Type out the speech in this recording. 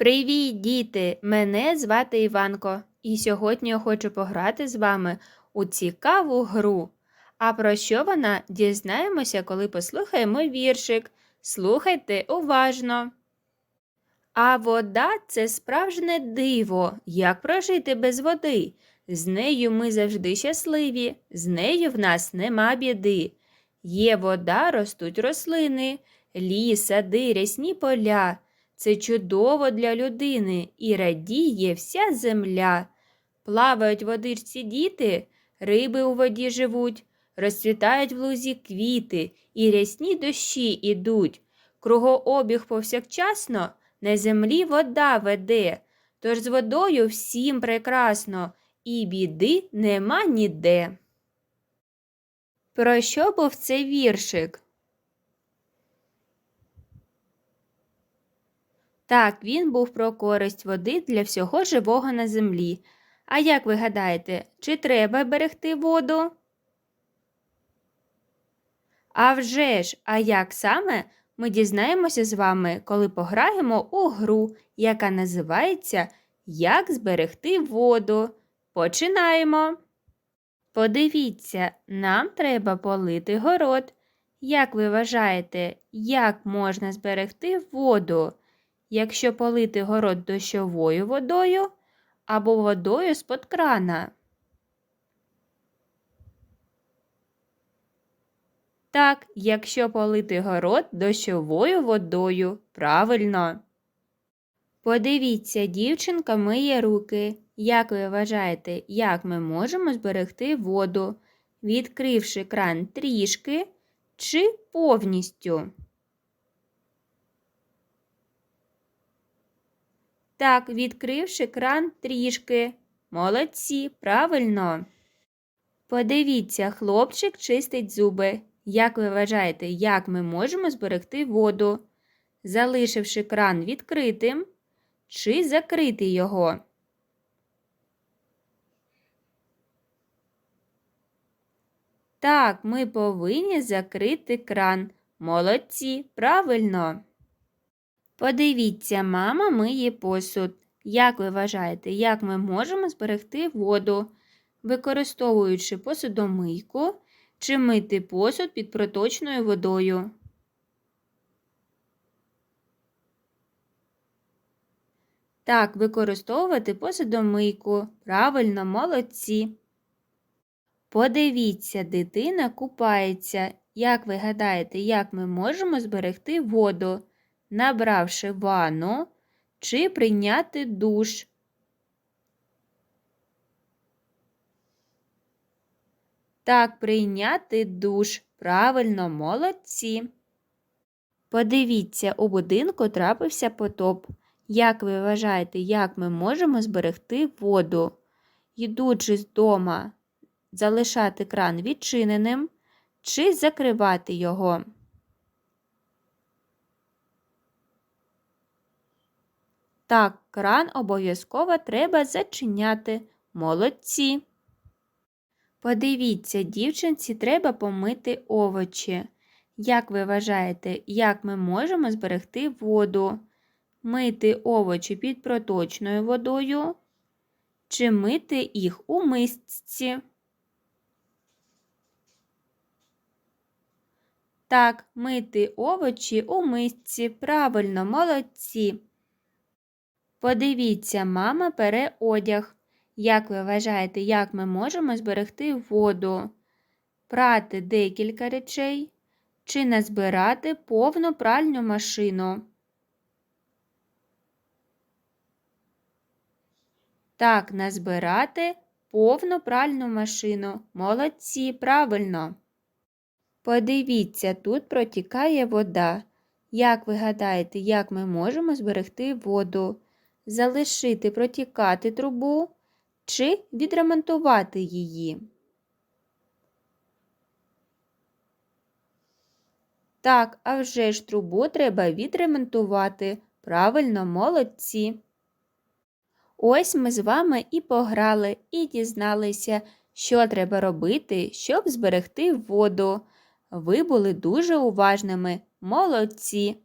Привіт, діти! Мене звати Іванко, і сьогодні я хочу пограти з вами у цікаву гру. А про що вона дізнаємося, коли послухаємо віршик. Слухайте уважно. А вода це справжнє диво. Як прожити без води? З нею ми завжди щасливі, з нею в нас нема біди. Є вода, ростуть рослини, ліс, сади, рясні поля. Це чудово для людини і радіє вся земля. Плавають в водичці діти, риби у воді живуть, розцвітають в лузі квіти, і рясні дощі ідуть. Кругообіг повсякчасно на землі вода веде, тож з водою всім прекрасно, і біди нема ніде. Про що був цей віршик? Так, він був про користь води для всього живого на землі. А як ви гадаєте, чи треба берегти воду? А вже ж, а як саме ми дізнаємося з вами, коли пограємо у гру, яка називається Як зберегти воду. Починаємо. Подивіться, нам треба полити город. Як ви вважаєте, як можна зберегти воду? Якщо полити город дощовою водою або водою з-под крана. Так, якщо полити город дощовою водою, правильно. Подивіться, дівчинка миє руки. Як ви вважаєте, як ми можемо зберегти воду, відкривши кран трішки чи повністю? Так, відкривши кран трішки. Молодці, правильно. Подивіться, хлопчик чистить зуби. Як ви вважаєте, як ми можемо зберегти воду, залишивши кран відкритим чи закрити його? Так, ми повинні закрити кран. Молодці, правильно. Подивіться, мама миє посуд. Як ви вважаєте, як ми можемо зберегти воду, використовуючи посудомийку чи мити посуд під проточною водою? Так, використовувати посудомийку. Правильно, молодці. Подивіться, дитина купається. Як ви гадаєте, як ми можемо зберегти воду? Набравши ванну чи прийняти душ. Так, прийняти душ. Правильно, молодці. Подивіться, у будинку трапився потоп. Як ви вважаєте, як ми можемо зберегти воду? Йдучи з дома, залишати кран відчиненим чи закривати його? Так, кран обов'язково треба зачиняти. Молодці. Подивіться, дівчинці треба помити овочі. Як ви вважаєте, як ми можемо зберегти воду? Мити овочі під проточною водою? Чи мити їх у мисці? Так, мити овочі у мисці. Правильно, молодці. Подивіться, мама пере одяг. Як ви вважаєте, як ми можемо зберегти воду, прати декілька речей чи назбирати повну пральну машину? Так, назбирати повну пральну машину. Молодці, правильно. Подивіться, тут протікає вода. Як ви гадаєте, як ми можемо зберегти воду? Залишити протікати трубу чи відремонтувати її. Так, а вже ж трубу треба відремонтувати. Правильно, молодці. Ось ми з вами і пограли, і дізналися, що треба робити, щоб зберегти воду. Ви були дуже уважними, молодці.